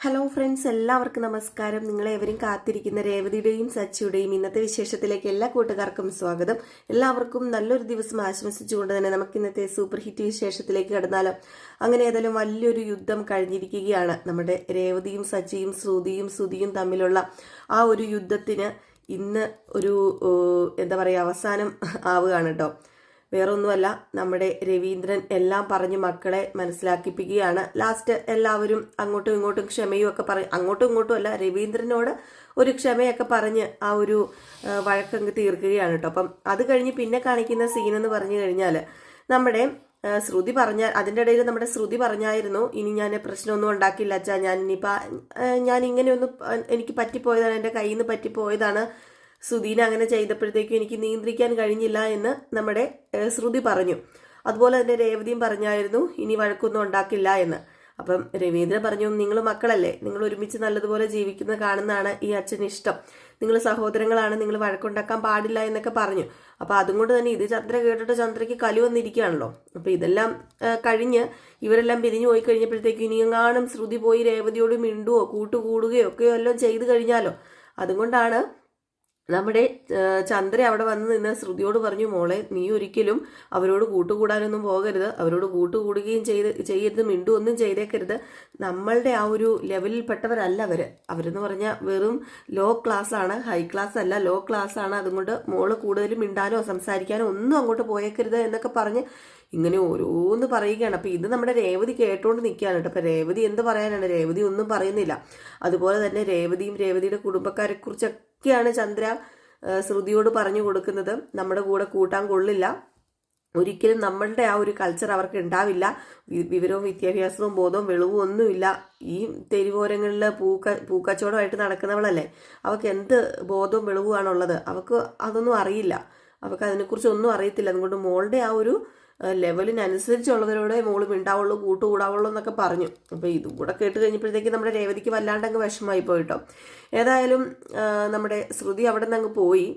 Hello friends എല്ലാവർക്കും നമസ്കാരം. നിങ്ങളെവരും കാത്തിരിക്കുന്ന രേവതിയുടെയും സച്ചിയുടെയും ഇന്നത്തെ വിശേഷത്തിലേക്ക് എല്ലാ കൂട്ടുകാർക്കും സ്വാഗതം. എല്ലാവർക്കും നല്ലൊരു ദിവസം ആശംസിച്ചുകൊണ്ട് തന്നെ നമുക്ക് ഇന്നത്തെ സൂപ്പർ ഹിറ്റ് വിശേഷത്തിലേക്ക് കടന്നാലോ. അങ്ങനെ ഏതായാലും വലിയൊരു യുദ്ധം കഴിഞ്ഞിരിക്കുകയാണ്. നമ്മുടെ രേവതിയും സച്ചിയും ശ്രുതിയും ശ്രുതിയും തമ്മിലുള്ള ആ ഒരു യുദ്ധത്തിന് ഇന്ന് ഒരു എന്താ പറയുക അവസാനം ആവുകയാണ് കേട്ടോ വേറൊന്നുമല്ല നമ്മുടെ രവീന്ദ്രൻ എല്ലാം പറഞ്ഞ് മക്കളെ മനസ്സിലാക്കിപ്പിക്കുകയാണ്. ലാസ്റ്റ് എല്ലാവരും അങ്ങോട്ടും ഇങ്ങോട്ടും ക്ഷമയും ഒക്കെ പറയും അങ്ങോട്ടും ഇങ്ങോട്ടും അല്ല രവീന്ദ്രനോട് ഒരു ക്ഷമയൊക്കെ പറഞ്ഞ് ആ ഒരു വഴക്കങ്ങ് തീർക്കുകയാണ് കേട്ടോ അപ്പം അത് കഴിഞ്ഞ് പിന്നെ കാണിക്കുന്ന സീൻ എന്ന് പറഞ്ഞു കഴിഞ്ഞാൽ നമ്മുടെ ശ്രുതി പറഞ്ഞ അതിന്റെ ഇടയിൽ നമ്മുടെ ശ്രുതി പറഞ്ഞായിരുന്നു ഇനി ഞാൻ പ്രശ്നമൊന്നും ഉണ്ടാക്കില്ല അച്ഛാ ഞാൻ ഇനിയിപ്പോൾ ഞാൻ ഇങ്ങനെയൊന്നും എനിക്ക് പറ്റിപ്പോയതാണ് എന്റെ കയ്യിൽ നിന്ന് പറ്റിപ്പോയതാണ് സുധീന അങ്ങനെ ചെയ്തപ്പോഴത്തേക്കും എനിക്ക് നിയന്ത്രിക്കാൻ കഴിഞ്ഞില്ല എന്ന് നമ്മുടെ ശ്രുതി പറഞ്ഞു. അതുപോലെ തന്നെ രേവതിയും പറഞ്ഞായിരുന്നു ഇനി വഴക്കൊന്നും ഉണ്ടാക്കില്ല എന്ന്. അപ്പം രവീന്ദ്ര പറഞ്ഞു നിങ്ങൾ മക്കളല്ലേ? നിങ്ങൾ ഒരുമിച്ച് നല്ലതുപോലെ ജീവിക്കുന്ന കാണുന്നതാണ് ഈ അച്ഛന് ഇഷ്ടം. നിങ്ങൾ സഹോദരങ്ങളാണ് നിങ്ങൾ വഴക്കുണ്ടാക്കാൻ പാടില്ല എന്നൊക്കെ പറഞ്ഞു. അപ്പൊ അതുകൊണ്ട് തന്നെ ഇത് ചന്ദ്ര കേട്ടിട്ട് ചന്ദ്രയ്ക്ക് കലി വന്നിരിക്കുകയാണല്ലോ. അപ്പൊ ഇതെല്ലാം കഴിഞ്ഞ് ഇവരെല്ലാം പിരിഞ്ഞു പോയി കഴിഞ്ഞപ്പോഴത്തേക്ക് ഇനിയെങ്ങാനും ശ്രുതി പോയി രേവതിയോട് മിണ്ടുവോ കൂട്ടുകൂടുകയോ ഒക്കെയോ എല്ലാം ചെയ്തു കഴിഞ്ഞാലോ? അതുകൊണ്ടാണ് നമ്മുടെ ചന്ദ്ര അവിടെ വന്ന് നിന്ന് ശ്രുതിയോട് പറഞ്ഞു മോളെ നീ ഒരിക്കലും അവരോട് കൂട്ടുകൂടാനൊന്നും പോകരുത്. അവരോട് കൂട്ടുകൂടുകയും ചെയ്ത് ചെയ്യരുത് മിണ്ടുവൊന്നും ചെയ്തേക്കരുത്. നമ്മളുടെ ആ ഒരു ലെവലിൽ പെട്ടവരല്ല അവർ അവരെന്ന് പറഞ്ഞാൽ വെറും ലോ ക്ലാസ് ആണ് ഹൈ ക്ലാസ് അല്ല. ലോ ക്ലാസ് ആണ്. അതുകൊണ്ട് മോൾ കൂടുതലും മിണ്ടാനോ സംസാരിക്കാനോ ഒന്നും അങ്ങോട്ട് പോയേക്കരുത് എന്നൊക്കെ പറഞ്ഞ് ഇങ്ങനെ ഓരോന്ന് പറയുകയാണ്. അപ്പൊ ഇത് നമ്മുടെ രേവതി കേട്ടോണ്ട് നിൽക്കുകയാണ് കേട്ടോ. അപ്പൊ രേവതി എന്ത് പറയാനാണ്? രേവതി ഒന്നും പറയുന്നില്ല. അതുപോലെ തന്നെ രേവതിയും രേവതിയുടെ കുടുംബക്കാരെ കുറിച്ചൊക്കെയാണ് ചന്ദ്ര ശ്രുതിയോട് പറഞ്ഞു കൊടുക്കുന്നത്. നമ്മുടെ കൂടെ കൂട്ടാൻ കൊള്ളില്ല. ഒരിക്കലും നമ്മളുടെ ആ ഒരു കൾച്ചർ അവർക്ക് ഉണ്ടാവില്ല. വിവരവും വിദ്യാഭ്യാസവും ബോധവും വെളിവും ഒന്നുമില്ല. ഈ തെരുവോരങ്ങളിൽ പൂക്ക പൂക്കച്ചവടമായിട്ട് നടക്കുന്നവളല്ലേ? അവൾക്ക് എന്ത് ബോധവും വെളിവുമാണുള്ളത്? അവൾക്ക് അതൊന്നും അറിയില്ല. അവൾക്ക് അതിനെക്കുറിച്ച് ഒന്നും അറിയത്തില്ല. അതുകൊണ്ട് മോളുടെ ആ ഒരു ലെവലിനനുസരിച്ചുള്ളവരോടെ മോൾ മിണ്ടാവുള്ളൂ കൂട്ടുകൂടാവുള്ളൂ എന്നൊക്കെ പറഞ്ഞു. അപ്പോൾ ഇതും കൂടെ കേട്ട് കഴിഞ്ഞപ്പോഴത്തേക്ക് നമ്മുടെ രേവതിക്ക് വല്ലാണ്ടങ്ങ് വിഷമായി പോയിട്ടോ ഏതായാലും നമ്മുടെ ശ്രുതി അവിടെ നിന്ന് അങ്ങ് പോയി.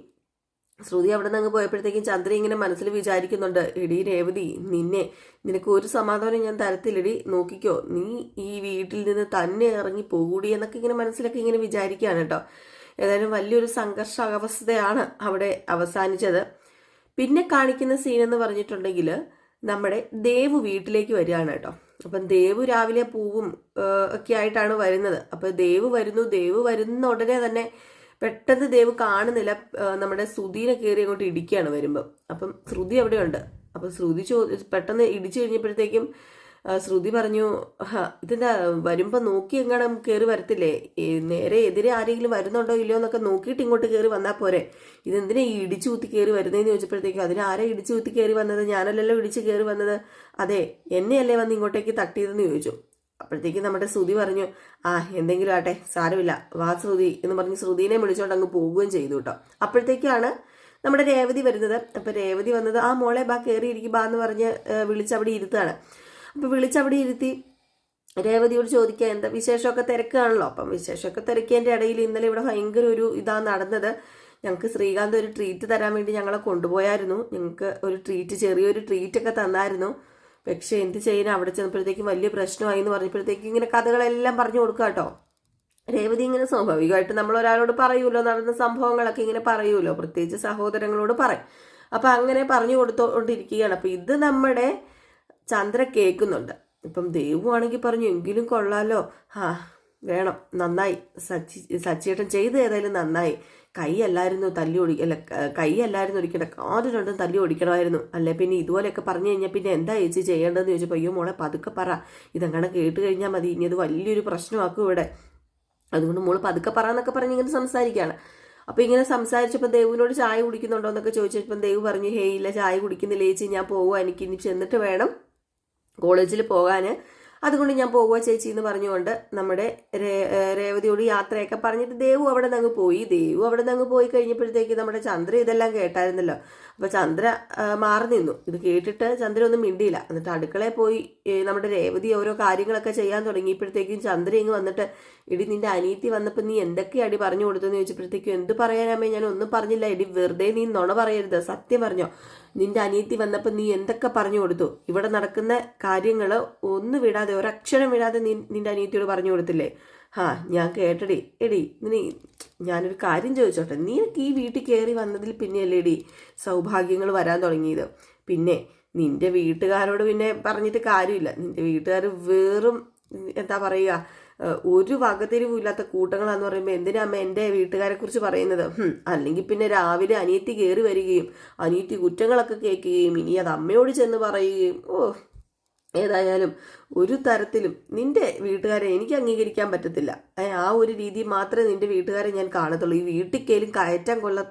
ശ്രുതി അവിടെ നിന്ന് അങ്ങ് പോയപ്പോഴത്തേക്കും ചന്ദ്ര ഇങ്ങനെ മനസ്സിൽ വിചാരിക്കുന്നുണ്ട് എടി രേവതി നിന്നെ നിനക്ക് ഒരു സമാധാനം ഞാൻ തരത്തിലെടി നോക്കിക്കോ നീ ഈ വീട്ടിൽ നിന്ന് തന്നെ ഇറങ്ങി പോകൂടി എന്നൊക്കെ ഇങ്ങനെ മനസ്സിലൊക്കെ ഇങ്ങനെ വിചാരിക്കുകയാണ് കേട്ടോ. ഏതായാലും വലിയൊരു സംഘർഷ അവസ്ഥയാണ് അവിടെ അവസാനിച്ചത്. പിന്നെ കാണിക്കുന്ന സീൻ എന്ന് പറഞ്ഞിട്ടുണ്ടെങ്കിൽ നമ്മുടെ ദേവു വീട്ടിലേക്ക് വരികയാണ് കേട്ടോ. അപ്പം ദേവു രാവിലെ പൂവും ഒക്കെ ആയിട്ടാണ് വരുന്നത്. അപ്പം ദേവു വരുന്നു ദേവു വരുന്ന ഉടനെ തന്നെ പെട്ടെന്ന് ദേവ് കാണുന്നില്ല. നമ്മുടെ ശ്രുതിനെ കയറി അങ്ങോട്ട് ഇടിക്കുകയാണ് വരുമ്പം. അപ്പം ശ്രുതി അവിടെയുണ്ട്. അപ്പം ശ്രുതി ചോ പെട്ടെന്ന് ഇടിച്ചു കഴിഞ്ഞപ്പോഴത്തേക്കും ശ്രുതി പറഞ്ഞു "ഹ, ഇതെന്താ വരുമ്പോൾ നോക്കി എങ്ങാനും കയറി വരത്തില്ലേ? നേരെ എതിരെ ആരെങ്കിലും വരുന്നുണ്ടോ ഇല്ലയോ എന്നൊക്കെ നോക്കിയിട്ട് ഇങ്ങോട്ട് കയറി വന്നാൽ പോരെ. ഇതെന്തിനാ ഈ ഇടിച്ചു കുത്തി കയറി വരുന്നതെന്ന് ചോദിച്ചപ്പോഴത്തേക്കും അതിന് ആരെ ഇടിച്ചു കുത്തി കയറി വന്നത്? ഞാനല്ലല്ലോ ഇടിച്ച് കയറി വന്നത്. അതെ എന്നെയല്ലേ വന്ന് ഇങ്ങോട്ടേക്ക് തട്ടിയതെന്ന് ചോദിച്ചു. അപ്പോഴത്തേക്ക് നമ്മുടെ ശ്രുതി പറഞ്ഞു ആ എന്തെങ്കിലും ആട്ടെ സാരമില്ല. വാ ശ്രുതി എന്ന് പറഞ്ഞ് ശ്രുതിനെ വിളിച്ചോണ്ട് അങ്ങ് പോവുകയും ചെയ്തു കേട്ടോ. അപ്പോഴത്തേക്കാണ് നമ്മുടെ രേവതി വരുന്നത്. അപ്പൊ രേവതി വന്നത് ആ മോളെ ബാ കയറി ഇരിക്കും ബാ എന്ന് പറഞ്ഞ് വിളിച്ച് അവിടെ ഇരുത്താണ് അപ്പൊ വിളിച്ചവിടെ ഇരുത്തി. രേവതിയോട് ചോദിക്കുക എന്താ വിശേഷമൊക്കെ തിരക്കാണല്ലോ? അപ്പം വിശേഷമൊക്കെ തിരക്കേന്റെ ഇടയിൽ ഇന്നലെ ഇവിടെ ഭയങ്കര ഒരു ഇതാണ് നടന്നത്. ഞങ്ങൾക്ക് ശ്രീകാന്ത് ഒരു ട്രീറ്റ് തരാൻ വേണ്ടി ഞങ്ങളെ കൊണ്ടുപോയായിരുന്നു. ഞങ്ങൾക്ക് ഒരു ട്രീറ്റ് ചെറിയൊരു ട്രീറ്റ് ഒക്കെ തന്നായിരുന്നു. പക്ഷേ എന്ത് ചെയ്യാൻ അവിടെ ചെന്നപ്പോഴത്തേക്കും വലിയ പ്രശ്നമായി എന്ന് പറഞ്ഞപ്പോഴത്തേക്കും ഇങ്ങനെ കഥകളെല്ലാം പറഞ്ഞു കൊടുക്കുക കേട്ടോ രേവതി ഇങ്ങനെ സ്വാഭാവികമായിട്ട് നമ്മൾ ഒരാളോട് പറയുമല്ലോ നടന്ന സംഭവങ്ങളൊക്കെ ഇങ്ങനെ പറയുമല്ലോ പ്രത്യേകിച്ച് സഹോദരങ്ങളോട് പറയും അപ്പൊ അങ്ങനെ പറഞ്ഞു കൊടുത്തോണ്ടിരിക്കുകയാണ്. അപ്പൊ ഇത് നമ്മുടെ ചന്ദ്ര കേൾക്കുന്നുണ്ട്. ഇപ്പം ദൈവമാണെങ്കിൽ പറഞ്ഞു എങ്കിലും കൊള്ളാലോ. ആ വേണം. നന്നായി. സച്ചി സച്ചിയേട്ടൻ ചെയ്ത് ഏതായാലും നന്നായി. കൈ അല്ലായിരുന്നു തല്ലി ഓടി അല്ല ക- കൈ അല്ലായിരുന്നു ഒടിക്കേണ്ട കാൽ രണ്ടും തല്ലി ഓടിക്കണമായിരുന്നു. അല്ലെ പിന്നെ ഇതുപോലെയൊക്കെ പറഞ്ഞു കഴിഞ്ഞാൽ പിന്നെ എന്താ ചേച്ചി ചെയ്യേണ്ടതെന്ന് ചോദിച്ചപ്പോൾ അയ്യോ മോളെ പതുക്കെ പറ. ഇതങ്ങനെ കേട്ട് കഴിഞ്ഞാൽ മതി. ഇനി അത് വലിയൊരു പ്രശ്നമാക്കും ഇവിടെ. അതുകൊണ്ട് മോൾ പതുക്കെ പറ എന്നൊക്കെ പറഞ്ഞ് ഇങ്ങനെ സംസാരിക്കുകയാണ്. അപ്പോൾ ഇങ്ങനെ സംസാരിച്ചപ്പോൾ ദേവിനോട് ചായ കുടിക്കുന്നുണ്ടോ എന്നൊക്കെ ചോദിച്ചപ്പോൾ ദേവ് പറഞ്ഞു ഹേ ഇല്ല ചായ കുടിക്കുന്നില്ല ചേച്ചി. ഞാൻ പോവുക എനിക്ക് ഇനി ചെന്നിട്ട് വേണം കോളേജിൽ പോകാൻ അതുകൊണ്ട് ഞാൻ പോകുക ചേച്ചി എന്ന് പറഞ്ഞുകൊണ്ട് നമ്മുടെ രേവതിയോട് യാത്രയൊക്കെ പറഞ്ഞിട്ട് ദേവു അവിടെ നിന്ന് പോയി. ദേവു അവിടെ നിന്ന് പോയി കഴിഞ്ഞപ്പോഴത്തേക്ക് നമ്മുടെ ചന്ദ്ര ഇതെല്ലാം കേട്ടായിരുന്നല്ലോ. അപ്പൊ ചന്ദ്ര മാറി നിന്നു. ഇത് കേട്ടിട്ട് ചന്ദ്ര ഒന്നും മിണ്ടിയില്ല. എന്നിട്ട് അടുക്കളയിൽ പോയി നമ്മുടെ രേവതി ഓരോ കാര്യങ്ങളൊക്കെ ചെയ്യാൻ തുടങ്ങിയപ്പോഴത്തേക്കും ചന്ദ്ര ഇങ്ങ് വന്നിട്ട് ഇടി നിന്റെ അനീതി വന്നപ്പോൾ നീ എന്തൊക്കെ അടി പറഞ്ഞു കൊടുത്തെന്ന് ചോദിച്ചപ്പോഴത്തേക്കും എന്ത് പറയാനാമേ ഞാൻ ഒന്നും പറഞ്ഞില്ല. ഇടി വെറുതെ നീ നുണ പറയരുത്. സത്യം പറഞ്ഞോ. നിന്റെ അനീത്തി വന്നപ്പോൾ നീ എന്തൊക്കെ പറഞ്ഞു കൊടുത്തു? ഇവിടെ നടക്കുന്ന കാര്യങ്ങൾ ഒന്ന് വിടാതെ ഒരക്ഷരം വിടാതെ നീ അനിയത്തിയോട് പറഞ്ഞു കൊടുത്തില്ലേ? ഹാ ഞാൻ കേട്ടടി. എടി നീ ഞാനൊരു കാര്യം ചോദിച്ചോട്ടെ. നിനക്ക് ഈ വീട്ടിൽ കയറി വന്നതിൽ പിന്നെയല്ലേ എടി സൗഭാഗ്യങ്ങൾ വരാൻ തുടങ്ങിയത്? പിന്നെ നിന്റെ വീട്ടുകാരോട് പിന്നെ പറഞ്ഞിട്ട് കാര്യമില്ല. നിന്റെ വീട്ടുകാർ വെറും എന്താ പറയുക ഒരു വകതിരിവും ഇല്ലാത്ത കൂട്ടങ്ങളാന്ന് പറയുമ്പോൾ എന്തിനാ അമ്മ എന്റെ വീട്ടുകാരെ കുറിച്ച് പറയുന്നത്? അല്ലെങ്കിൽ പിന്നെ രാവിലെ അനിയത്തി കയറി വരികയും അനിയത്തി കുറ്റങ്ങളൊക്കെ കേൾക്കുകയും ഇനി അത് അമ്മയോട് ചെന്ന് പറയുകയും ഓ. ഏതായാലും ഒരു തരത്തിലും നിന്റെ വീട്ടുകാരെ എനിക്ക് അംഗീകരിക്കാൻ പറ്റത്തില്ല. ആ ഒരു രീതി മാത്രമേ നിന്റെ വീട്ടുകാരെ ഞാൻ കാണത്തുള്ളൂ. ഈ വീട്ടിൽ കയറ്റം കൊള്ള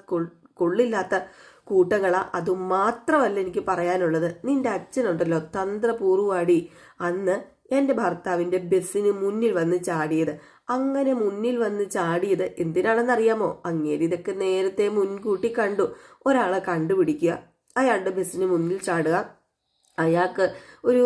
കൊള്ളില്ലാത്ത കൂട്ടങ്ങളാ. അതും മാത്രമല്ല എനിക്ക് പറയാനുള്ളത്. നിന്റെ അച്ഛനുണ്ടല്ലോ തന്ത്രപൂർവാടി അന്ന് എന്റെ ഭർത്താവിന്റെ ബസ്സിന് മുന്നിൽ വന്ന് ചാടിയത്. അങ്ങനെ മുന്നിൽ വന്ന് ചാടിയത് എന്തിനാണെന്നറിയാമോ? അങ്ങേര് ഇതൊക്കെ നേരത്തെ മുൻകൂട്ടി കണ്ടു. ഒരാളെ കണ്ടുപിടിക്കുക അയാളുടെ ബസ്സിന് മുന്നിൽ ചാടുക അയാൾക്ക് ഒരു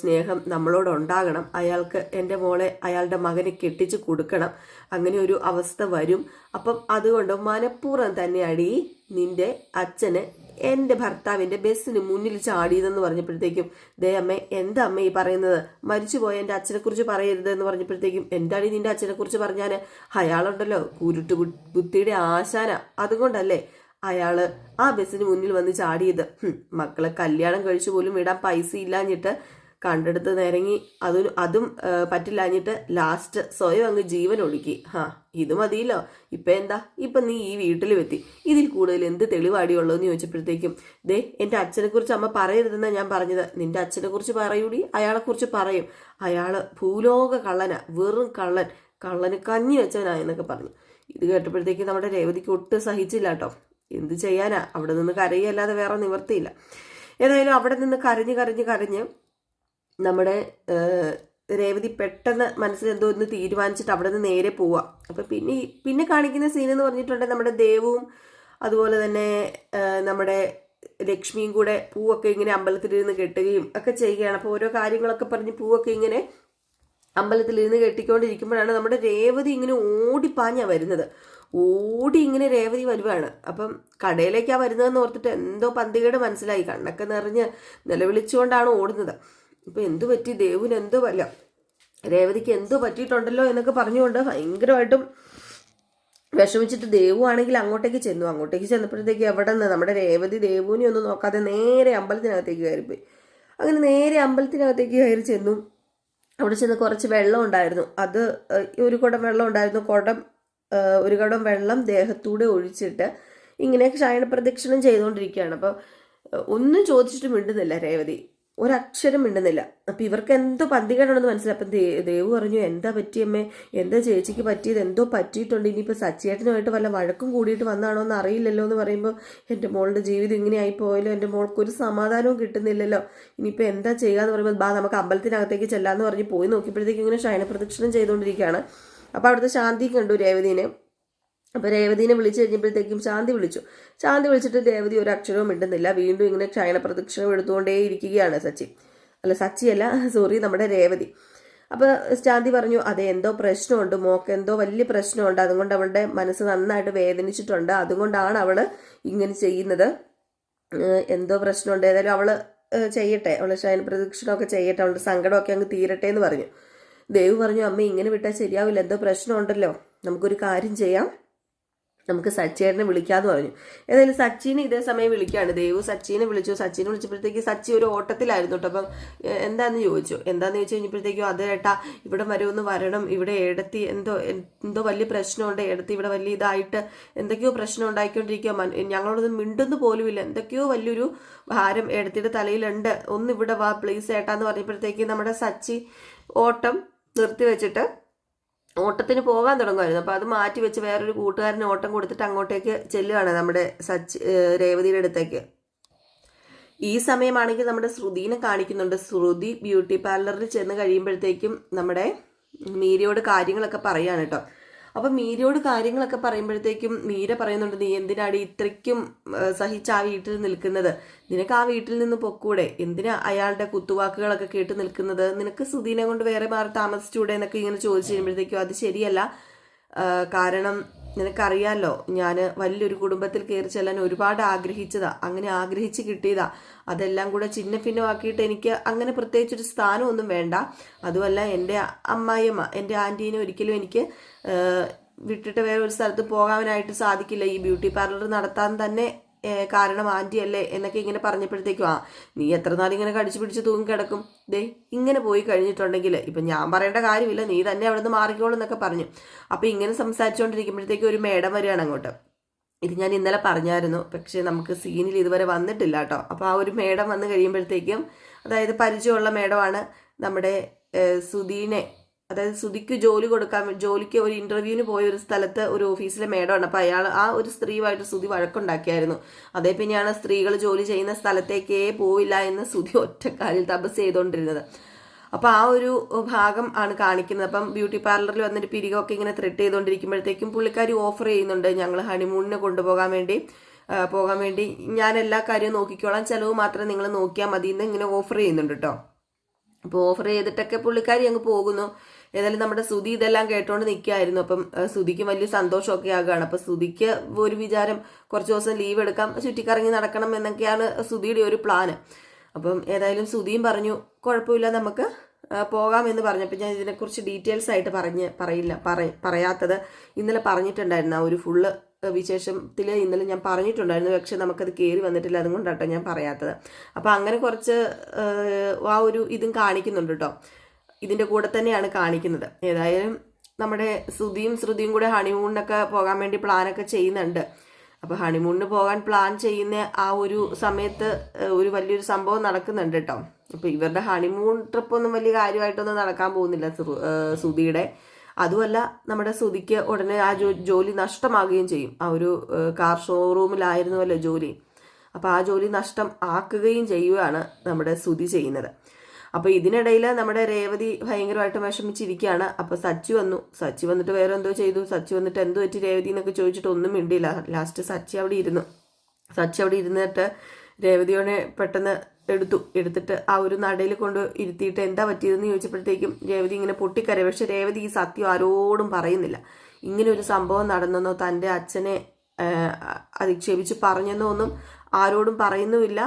സ്നേഹം നമ്മളോട് ഉണ്ടാകണം അയാൾക്ക് എന്റെ മോളെ അയാളുടെ മകനെ കെട്ടിച്ച് കൊടുക്കണം. അങ്ങനെ ഒരു അവസ്ഥ വരും. അപ്പം അതുകൊണ്ട് മനഃപൂർവം തന്നെയാണ് ഈ നിന്റെ അച്ഛന് എന്റെ ഭർത്താവിന്റെ ബസ്സിന് മുന്നിൽ ചാടിയതെന്ന് പറഞ്ഞപ്പോഴത്തേക്കും ദേ അമ്മേ എന്താ അമ്മ ഈ പറയുന്നത്? മരിച്ചുപോയ എന്റെ അച്ഛനെക്കുറിച്ച് പറയരുത് എന്ന് പറഞ്ഞപ്പോഴത്തേക്കും എന്താണ് ഈ നിന്റെ അച്ഛനെക്കുറിച്ച് പറഞ്ഞാൽ അയാളുണ്ടല്ലോ കുരുട്ട് ബുദ്ധിയുടെ ആശാന. അതുകൊണ്ടല്ലേ അയാൾ ആ ബസ്സിന് മുന്നിൽ വന്ന് ചാടിയത്. മക്കളെ കല്യാണം കഴിച്ചു പോലും വിടാൻ പൈസ ഇല്ലാഞ്ഞിട്ട് കണ്ടെടുത്ത് നിരങ്ങി. അതും അതും പറ്റില്ലാഞ്ഞിട്ട് ലാസ്റ്റ് സ്വയം അങ്ങ് ജീവൻ ഒടുക്കി. ഹാ ഇത് മതിയല്ലോ. ഇപ്പൊ എന്താ? ഇപ്പൊ നീ ഈ വീട്ടിൽ എത്തി ഇതിൽ കൂടുതൽ എന്ത് തെളിവാടിയുള്ളതെന്ന് ചോദിച്ചപ്പോഴത്തേക്കും ദേ എന്റെ അച്ഛനെ കുറിച്ച് അമ്മ പറയരുതെന്നാ ഞാൻ പറഞ്ഞത്. നിന്റെ അച്ഛനെ കുറിച്ച് പറയൂടി അയാളെ കുറിച്ച് പറയും. അയാൾ ഭൂലോക കള്ളന വെറും കള്ളൻ. കള്ളന് കഞ്ഞി വെച്ചവനാ എന്നൊക്കെ പറഞ്ഞു. ഇത് കേട്ടപ്പോഴത്തേക്കും നമ്മുടെ രേവതിക്ക് ഒട്ടും സഹിച്ചില്ല കേട്ടോ എന്ത് ചെയ്യാനാ? അവിടെ നിന്ന് കരയല്ലാതെ വേറെ നിവർത്തിയില്ല. ഏതായാലും അവിടെ നിന്ന് കരഞ്ഞ് കരഞ്ഞ് കരഞ്ഞ് നമ്മുടെ രേവതി പെട്ടെന്ന് മനസ്സിൽ എന്തോ ഒന്ന് തീരുമാനിച്ചിട്ട് അവിടെ നിന്ന് നേരെ പോവാ അപ്പൊ പിന്നെ പിന്നെ കാണിക്കുന്ന സീൻ എന്ന് പറഞ്ഞിട്ടുണ്ടെങ്കിൽ നമ്മുടെ ദേവും അതുപോലെ തന്നെ നമ്മുടെ ലക്ഷ്മിയും കൂടെ പൂവൊക്കെ ഇങ്ങനെ അമ്പലത്തിലിരുന്ന് കെട്ടുകയും ഒക്കെ ചെയ്യുകയാണ്. അപ്പോൾ ഓരോ കാര്യങ്ങളൊക്കെ പറഞ്ഞ് പൂവൊക്കെ ഇങ്ങനെ അമ്പലത്തിലിരുന്ന് കെട്ടിക്കൊണ്ടിരിക്കുമ്പോഴാണ് നമ്മുടെ രേവതി ഇങ്ങനെ ഓടിപ്പാഞ്ഞാ വരുന്നത്. ഓടി ഇങ്ങനെ രേവതി വരുവാണ്. അപ്പം കടയിലേക്കാ വരുന്നതെന്ന് ഓർത്തിട്ട് എന്തോ പന്തികേട് മനസ്സിലായി. കണ്ണൊക്കെ നിറഞ്ഞ് നിലവിളിച്ചുകൊണ്ടാണ് ഓടുന്നത്. ഇപ്പം എന്തു പറ്റി? ദേവുന് എന്തോ വല്ല രേവതിക്ക് എന്തോ പറ്റിയിട്ടുണ്ടല്ലോ എന്നൊക്കെ പറഞ്ഞുകൊണ്ട് ഭയങ്കരമായിട്ടും വിഷമിച്ചിട്ട് ദേവു ആണെങ്കിൽ അങ്ങോട്ടേക്ക് ചെന്നു. അങ്ങോട്ടേക്ക് ചെന്നപ്പോഴത്തേക്ക് എവിടെ നിന്ന് നമ്മുടെ രേവതി ദേവുവിനെ ഒന്നും നോക്കാതെ നേരെ അമ്പലത്തിനകത്തേക്ക് കയറിപ്പോയി. അങ്ങനെ നേരെ അമ്പലത്തിനകത്തേക്ക് കയറി ചെന്നു. അവിടെ ചെന്ന് കുറച്ച് വെള്ളം ഉണ്ടായിരുന്നു. അത് ഒരു കുടം വെള്ളം ഉണ്ടായിരുന്നു. കുടം ഒരു കടം വെള്ളം ദേഹത്തൂടെ ഒഴിച്ചിട്ട് ഇങ്ങനെ ശയന പ്രദക്ഷിണം ചെയ്തുകൊണ്ടിരിക്കുകയാണ് അപ്പോൾ ഒന്നും ചോദിച്ചിട്ട് മിണ്ടുന്നില്ല രേവതി. ഒരക്ഷരം മിണ്ടുന്നില്ല. അപ്പം ഇവർക്ക് എന്തോ പന്തികേടുണ്ടെന്ന് മനസ്സിലായി. അപ്പം ദേവ് പറഞ്ഞു എന്താ പറ്റിയമ്മേ എന്താ ചേച്ചിക്ക് പറ്റിയത്? എന്തോ പറ്റിയിട്ടുണ്ട്. ഇനിയിപ്പോൾ സച്ചിയേട്ടനുമായിട്ട് വല്ല വഴക്കും കൂടിയിട്ട് വന്നാണോ എന്ന് അറിയില്ലല്ലോ എന്ന് പറയുമ്പോൾ എന്റെ മോളുടെ ജീവിതം ഇങ്ങനെയായി പോയല്ലോ. എന്റെ മോൾക്ക് ഒരു സമാധാനവും കിട്ടുന്നില്ലല്ലോ. ഇനിയിപ്പോൾ എന്താ ചെയ്യുക എന്ന് പറയുമ്പോൾ ബാ നമുക്ക് അമ്പലത്തിനകത്തേക്ക് ചെല്ലാന്ന് പറഞ്ഞ് പോയി നോക്കിയപ്പോഴത്തേക്ക് ഇങ്ങനെ ശയനപ്രദക്ഷിണം ചെയ്തുകൊണ്ടിരിക്കുകയാണ്. അപ്പോൾ അവിടുത്തെ ശാന്തി കണ്ടു രേവതിനെ. അപ്പോൾ രേവതിനെ വിളിച്ചു കഴിഞ്ഞപ്പോഴത്തേക്കും ശാന്തി വിളിച്ചു. ശാന്തി വിളിച്ചിട്ട് രേവതി ഒരു അക്ഷരവും ഇടുന്നില്ല വീണ്ടും ഇങ്ങനെ ക്ഷയണ പ്രദക്ഷിണം എടുത്തുകൊണ്ടേ ഇരിക്കുകയാണ് സച്ചി. അല്ല സച്ചിയല്ല സോറി നമ്മുടെ രേവതി. അപ്പോൾ ശാന്തി പറഞ്ഞു അതെ എന്തോ പ്രശ്നമുണ്ട്. മോക്ക് എന്തോ വലിയ പ്രശ്നമുണ്ട്. അതുകൊണ്ട് അവളുടെ മനസ്സ് നന്നായിട്ട് വേദനിച്ചിട്ടുണ്ട്. അതുകൊണ്ടാണ് അവൾ ഇങ്ങനെ ചെയ്യുന്നത്. എന്തോ പ്രശ്നമുണ്ട്. ഏതായാലും അവൾ ചെയ്യട്ടെ. അവൾ ശയന പ്രദക്ഷിണമൊക്കെ ചെയ്യട്ടെ. അവളുടെ സങ്കടമൊക്കെ അങ്ങ് തീരട്ടെ എന്ന് പറഞ്ഞു. ദേവ് പറഞ്ഞു അമ്മ ഇങ്ങനെ വിട്ടാൽ ശരിയാവില്ല. എന്തോ പ്രശ്നമുണ്ടല്ലോ. നമുക്കൊരു കാര്യം ചെയ്യാം. നമുക്ക് സച്ചിയേട്ടനെ വിളിക്കാന്ന് പറഞ്ഞു. ഏതായാലും സച്ചിനെ ഇതേ സമയം വിളിക്കുകയാണ് ദേവ് സച്ചിനെ വിളിച്ചു. സച്ചിനെ വിളിച്ചപ്പോഴത്തേക്ക് സച്ചി ഒരു ഓട്ടത്തിലായിരുന്നു കേട്ടോ. അപ്പം എന്താന്ന് ചോദിച്ചു? എന്താന്ന് ചോദിച്ചു കഴിഞ്ഞപ്പോഴത്തേക്കും അത് ഏട്ടാ ഇവിടെ വരെ ഒന്ന് വരണം. ഇവിടെ എടുത്തി എന്തോ എന്തോ വലിയ പ്രശ്നമുണ്ട്. എടുത്തി ഇവിടെ വലിയ ഇതായിട്ട് എന്തൊക്കെയോ പ്രശ്നം ഉണ്ടായിക്കൊണ്ടിരിക്കുക ഞങ്ങളോടൊന്നും മിണ്ടുന്നു പോലുമില്ല. എന്തൊക്കെയോ വലിയൊരു ഭാരം എടുത്തിയുടെ തലയിലുണ്ട്. ഒന്ന് ഇവിടെ വാ പ്ലീസ് ഏട്ടാന്ന് പറഞ്ഞപ്പോഴത്തേക്ക് നമ്മുടെ സച്ചി ഓട്ടം നിർത്തി വെച്ചിട്ട് ഓട്ടത്തിന് പോകാൻ തുടങ്ങുമായിരുന്നു. അപ്പോൾ അത് മാറ്റി വെച്ച് വേറൊരു കൂട്ടുകാരന് ഓട്ടം കൊടുത്തിട്ട് അങ്ങോട്ടേക്ക് ചെല്ലുകയാണ് നമ്മുടെ സച്ച് രേവതിയുടെ അടുത്തേക്ക്. ഈ സമയമാണെങ്കിൽ നമ്മുടെ ശ്രുതിനെ കാണിക്കുന്നുണ്ട്. ശ്രുതി ബ്യൂട്ടി പാർലറിൽ ചെന്ന് കഴിയുമ്പോഴത്തേക്കും നമ്മുടെ മീരയോട് കാര്യങ്ങളൊക്കെ പറയാണ് കേട്ടോ. അപ്പം മീരയോട് കാര്യങ്ങളൊക്കെ പറയുമ്പോഴത്തേക്കും മീര പറയുന്നുണ്ട് നീ എന്തിനാണ് ഇത്രയ്ക്കും സഹിച്ച് ആ വീട്ടിൽ നിൽക്കുന്നത്? നിനക്ക് ആ വീട്ടിൽ നിന്ന് പൊക്കൂടെ? എന്തിനാ അയാളുടെ കുത്തുവാക്കുകളൊക്കെ കേട്ട് നിൽക്കുന്നത്? നിനക്ക് സുധീനെ കൊണ്ട് വേറെ മാറി താമസിച്ചൂടെ? എന്നൊക്കെ ഇങ്ങനെ ചോദിച്ചു കഴിയുമ്പോഴത്തേക്കും അത് ശരിയല്ല. കാരണം നിനക്കറിയാലോ ഞാൻ വലിയൊരു കുടുംബത്തിൽ കയറി ചെല്ലാൻ ഒരുപാട് ആഗ്രഹിച്ചതാ. അങ്ങനെ ആഗ്രഹിച്ച് കിട്ടിയതാ. അതെല്ലാം കൂടെ ചിന്ന ഭിന്നമാക്കിയിട്ട് എനിക്ക് അങ്ങനെ പ്രത്യേകിച്ചൊരു സ്ഥാനമൊന്നും വേണ്ട. അതുമല്ല എന്റെ അമ്മായിയമ്മ എന്റെ ആന്റീനെ ഒരിക്കലും എനിക്ക് വിട്ടിട്ട് വേറെ ഒരു സ്ഥലത്ത് പോകാനായിട്ട് സാധിക്കില്ല. ഈ ബ്യൂട്ടി പാർലർ നടത്താൻ തന്നെ കാരണം ആന്റി അല്ലേ എന്നൊക്കെ ഇങ്ങനെ പറഞ്ഞപ്പോഴത്തേക്കും ആ നീ എത്ര നാൾ ഇങ്ങനെ കടിച്ചു പിടിച്ച് തൂങ്ങി കിടക്കും? ദേ ഇങ്ങനെ പോയി കഴിഞ്ഞിട്ടുണ്ടെങ്കിൽ ഇപ്പം ഞാൻ പറയേണ്ട കാര്യമില്ല നീ തന്നെ അവിടെ നിന്ന് മാറിക്കോളൂ എന്നൊക്കെ പറഞ്ഞു. അപ്പോൾ ഇങ്ങനെ സംസാരിച്ചുകൊണ്ടിരിക്കുമ്പോഴത്തേക്കും ഒരു മേഡം വരികയാണ് അങ്ങോട്ട്. ഇത് ഞാൻ ഇന്നലെ പറഞ്ഞായിരുന്നു പക്ഷേ നമുക്ക് സീനിൽ ഇതുവരെ വന്നിട്ടില്ല കേട്ടോ. അപ്പോൾ ആ ഒരു മേഡം വന്ന് കഴിയുമ്പോഴത്തേക്കും അതായത് പരിചയമുള്ള മേഡമാണ് നമ്മുടെ സുധീനെ അതായത് സുധിക്ക് ജോലി കൊടുക്കാൻ ജോലിക്ക് ഒരു ഇന്റർവ്യൂവിന് പോയ ഒരു സ്ഥലത്ത് ഒരു ഓഫീസിലെ മേഡമാണ്. അപ്പോൾ അയാൾ ആ ഒരു സ്ത്രീയുമായിട്ട് സുധി വഴക്കുണ്ടാക്കിയായിരുന്നു. അതേ പിന്നെയാണ് സ്ത്രീകൾ ജോലി ചെയ്യുന്ന സ്ഥലത്തേക്കേ പോയില്ല എന്ന് സുധി ഒറ്റക്കാലിൽ തപസ് ചെയ്തുകൊണ്ടിരുന്നത്. അപ്പോൾ ആ ഒരു ഭാഗം ആണ് കാണിക്കുന്നത്. അപ്പം ബ്യൂട്ടി പാർലറിൽ വന്നിട്ട് പിരികൊക്കെ ഇങ്ങനെ ത്രെട്ട് ചെയ്തുകൊണ്ടിരിക്കുമ്പോഴത്തേക്കും പുള്ളിക്കാരി ഓഫർ ചെയ്യുന്നുണ്ട്. ഞങ്ങൾ ഹണിമൂണിന് കൊണ്ടുപോകാൻ വേണ്ടി. പോകാൻ വേണ്ടി ഞാൻ എല്ലാ കാര്യവും നോക്കിക്കോളാം. ചിലവ് മാത്രം നിങ്ങൾ നോക്കിയാൽ മതി എന്ന് ഇങ്ങനെ ഓഫർ ചെയ്യുന്നുണ്ട് കേട്ടോ അപ്പോൾ ഓഫർ ചെയ്തിട്ടൊക്കെ പുള്ളിക്കാരി അങ്ങ് പോകുന്നു. ഏതായാലും നമ്മുടെ സുധി ഇതെല്ലാം കേട്ടോണ്ട് നിൽക്കുകയായിരുന്നു അപ്പം ആ, സുധിക്ക് വലിയ സന്തോഷമൊക്കെ ആകുകയാണ് അപ്പം സുധിക്ക് ഒരു വിചാരം കുറച്ച് ദിവസം ലീവ് എടുക്കാം ചുറ്റിക്കറങ്ങി നടക്കണം എന്നൊക്കെയാണ് സുധിയുടെ ഒരു പ്ലാന് അപ്പം ഏതായാലും സുധിയും പറഞ്ഞു കുഴപ്പമില്ല നമുക്ക് പോകാമെന്ന് പറഞ്ഞപ്പോൾ ഞാൻ ഇതിനെക്കുറിച്ച് ഡീറ്റെയിൽസ് ആയിട്ട് പറഞ്ഞ് പറയില്ല പറ- പറയാത്തത് ഇന്നലെ പറഞ്ഞിട്ടുണ്ടായിരുന്നു. ആ ഒരു ഫുള്ള് വിശേഷത്തിൽ ഇന്നലെ ഞാൻ പറഞ്ഞിട്ടുണ്ടായിരുന്നു. പക്ഷെ നമുക്കത് കയറി വന്നിട്ടില്ല. അതുകൊണ്ടാട്ടോ ഞാൻ പറയാത്തത്. അപ്പോൾ അങ്ങനെ കുറച്ച് ആ ഒരു ഇതും കാണിക്കുന്നുണ്ട് കേട്ടോ ഇതിന്റെ കൂടെ തന്നെയാണ് കാണിക്കുന്നത്. ഏതായാലും നമ്മുടെ ശ്രുതിയും ശ്രുതിയും കൂടെ ഹണിമൂണിനൊക്കെ പോകാൻ വേണ്ടി പ്ലാനൊക്കെ ചെയ്യുന്നുണ്ട്. അപ്പോൾ ഹണിമൂണിന് പോകാൻ പ്ലാൻ ചെയ്യുന്ന ആ ഒരു സമയത്ത് ഒരു വലിയൊരു സംഭവം നടക്കുന്നുണ്ട് കേട്ടോ. അപ്പോൾ ഇവരുടെ ഹണിമൂൺ ട്രിപ്പൊന്നും വലിയ കാര്യമായിട്ടൊന്നും നടക്കാൻ പോകുന്നില്ല ശ്രുതിയുടെ. അതുമല്ല നമ്മുടെ ശ്രുതിക്ക് ഉടനെ ആ ജോലി നഷ്ടമാകുകയും ചെയ്യും. ആ ഒരു കാർ ഷോറൂമിലായിരുന്നുവല്ലോ ജോലി. അപ്പോൾ ആ ജോലി നഷ്ടം ആക്കുകയും ചെയ്യുകയാണ് നമ്മുടെ ശ്രുതി ചെയ്യുന്നത്. അപ്പോൾ ഇതിനിടയിൽ നമ്മുടെ രേവതി ഭയങ്കരമായിട്ട് വിഷമിച്ചിരിക്കുകയാണ്. അപ്പോൾ സച്ചി വന്നു. സച്ചി വന്നിട്ട് വേറെ എന്തോ ചെയ്തു. സച്ചി വന്നിട്ട് എന്തോ പറ്റി രേവതി എന്നൊക്കെ ചോദിച്ചിട്ട് ഒന്നും മിണ്ടിയില്ല. ലാസ്റ്റ് സച്ചി അവിടെ ഇരുന്നു. സച്ചി അവിടെ ഇരുന്നിട്ട് രേവതിയോടെ പെട്ടെന്ന് എടുത്തു. എടുത്തിട്ട് ആ ഒരു നടയിൽ കൊണ്ട് ഇരുത്തിയിട്ട് എന്താ പറ്റിയതെന്ന് ചോദിച്ചപ്പോഴത്തേക്കും രേവതി ഇങ്ങനെ പൊട്ടിക്കരയും. പക്ഷെ രേവതി ഈ സത്യം ആരോടും പറയുന്നില്ല. ഇങ്ങനെ ഒരു സംഭവം നടന്നെന്നോ തന്റെ അച്ഛനെ അധിക്ഷേപിച്ച് പറഞ്ഞെന്നോ ഒന്നും ആരോടും പറയുന്നുമില്ല.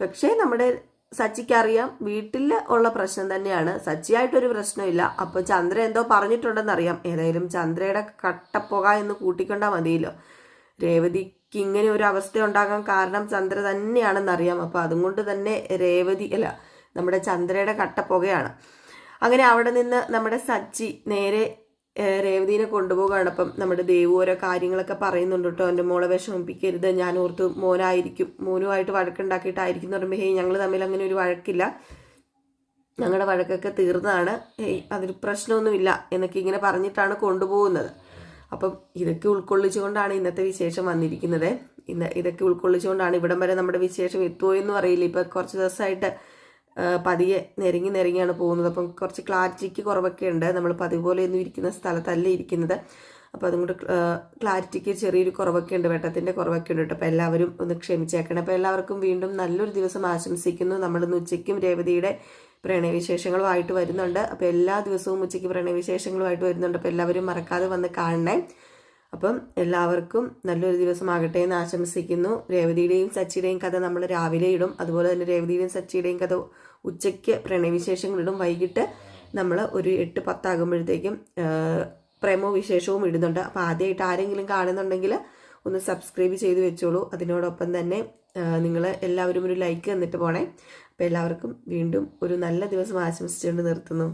പക്ഷേ നമ്മുടെ സച്ചിക്ക് അറിയാം വീട്ടിൽ ഉള്ള പ്രശ്നം തന്നെയാണ്. സച്ചിയായിട്ടൊരു പ്രശ്നമില്ല. അപ്പോൾ ചന്ദ്ര എന്തോ പറഞ്ഞിട്ടുണ്ടെന്നറിയാം. ഏതായാലും ചന്ദ്രയുടെ കട്ടപ്പുക എന്ന് കൂട്ടിക്കൊണ്ടാൽ മതിയല്ലോ. രേവതിക്ക് ഇങ്ങനെ ഒരു അവസ്ഥ ഉണ്ടാകാൻ കാരണം ചന്ദ്ര തന്നെയാണെന്നറിയാം. അപ്പോൾ അതുകൊണ്ട് തന്നെ രേവതി അല്ല നമ്മുടെ ചന്ദ്രയുടെ കട്ടപ്പുകയാണ്. അങ്ങനെ അവിടെ നിന്ന് നമ്മുടെ സച്ചി നേരെ രേവതിനെ കൊണ്ടുപോകുകയാണ് അപ്പം നമ്മുടെ ദേവു ഓരോ കാര്യങ്ങളൊക്കെ പറയുന്നുണ്ട് കേട്ടോ. എന്റെ മോളെ വിഷമിപ്പിക്കരുത്. ഞാൻ ഓർത്ത് മോനായിരിക്കും. മോനുമായിട്ട് വഴക്കുണ്ടാക്കിയിട്ടായിരിക്കും എന്ന് പറയുമ്പോൾ ഹേയ് ഞങ്ങൾ തമ്മിൽ അങ്ങനെ ഒരു വഴക്കില്ല. ഞങ്ങളുടെ വഴക്കൊക്കെ തീർന്നതാണ്. ഹേയ് അതിൽ പ്രശ്നമൊന്നുമില്ല എന്നൊക്കെ ഇങ്ങനെ പറഞ്ഞിട്ടാണ് കൊണ്ടുപോകുന്നത്. അപ്പം ഇതൊക്കെ ഉൾക്കൊള്ളിച്ചുകൊണ്ടാണ് ഇന്നത്തെ വിശേഷം വന്നിരിക്കുന്നത്. ഇന്ന് ഇതൊക്കെ ഉൾക്കൊള്ളിച്ചുകൊണ്ടാണ് ഇവിടം വരെ നമ്മുടെ വിശേഷം എത്തുമോ എന്ന് അറിയില്ല. ഇപ്പം കുറച്ച് ദിവസമായിട്ട് പതിയെ നെരുങ്ങി നെരുങ്ങിയാണ് പോകുന്നത്. അപ്പം കുറച്ച് ക്ലാരിറ്റിക്ക് കുറവൊക്കെ ഉണ്ട്. നമ്മൾ പതിവ് പോലെ ഒന്നും ഇരിക്കുന്ന സ്ഥലത്തല്ല ഇരിക്കുന്നത്. അപ്പോൾ അതുകൊണ്ട് ക്ലാരിറ്റിക്ക് ചെറിയൊരു കുറവൊക്കെ ഉണ്ട്. വെട്ടത്തിന്റെ കുറവൊക്കെ ഉണ്ട് കേട്ടോ. അപ്പോൾ എല്ലാവരും ഒന്ന് ക്ഷമിച്ചേക്കണം. അപ്പോൾ എല്ലാവർക്കും വീണ്ടും നല്ലൊരു ദിവസം ആശംസിക്കുന്നു. നമ്മളിന്ന് ഉച്ചയ്ക്കും രേവതിയുടെ പ്രണയവിശേഷങ്ങളുമായിട്ട് വരുന്നുണ്ട്. അപ്പോൾ എല്ലാ ദിവസവും ഉച്ചയ്ക്ക് പ്രണയവിശേഷങ്ങളുമായിട്ട് വരുന്നുണ്ട്. അപ്പോൾ എല്ലാവരും മറക്കാതെ വന്ന് കാണണേ. അപ്പം എല്ലാവർക്കും നല്ലൊരു ദിവസമാകട്ടെ എന്ന് ആശംസിക്കുന്നു. രേവതിയുടെയും സച്ചിയുടെയും കഥ നമ്മൾ രാവിലെ ഇടും. അതുപോലെ തന്നെ രേവതിയുടെയും സച്ചിയുടെയും കഥ ഉച്ചയ്ക്ക് പ്രണയവിശേഷങ്ങളിടും. വൈകിട്ട് നമ്മൾ ഒരു എട്ട് പത്താകുമ്പോഴത്തേക്കും പ്രേമോ വിശേഷവും ഇടുന്നുണ്ട്. അപ്പോൾ ആദ്യമായിട്ട് ആരെങ്കിലും കാണുന്നുണ്ടെങ്കിൽ ഒന്ന് സബ്സ്ക്രൈബ് ചെയ്ത് വെച്ചോളൂ. അതിനോടൊപ്പം തന്നെ നിങ്ങൾ എല്ലാവരും ഒരു ലൈക്ക് തന്നിട്ട് പോണേ. അപ്പോൾ എല്ലാവർക്കും വീണ്ടും ഒരു നല്ല ദിവസം ആശംസിച്ചുകൊണ്ട് നിർത്തുന്നു.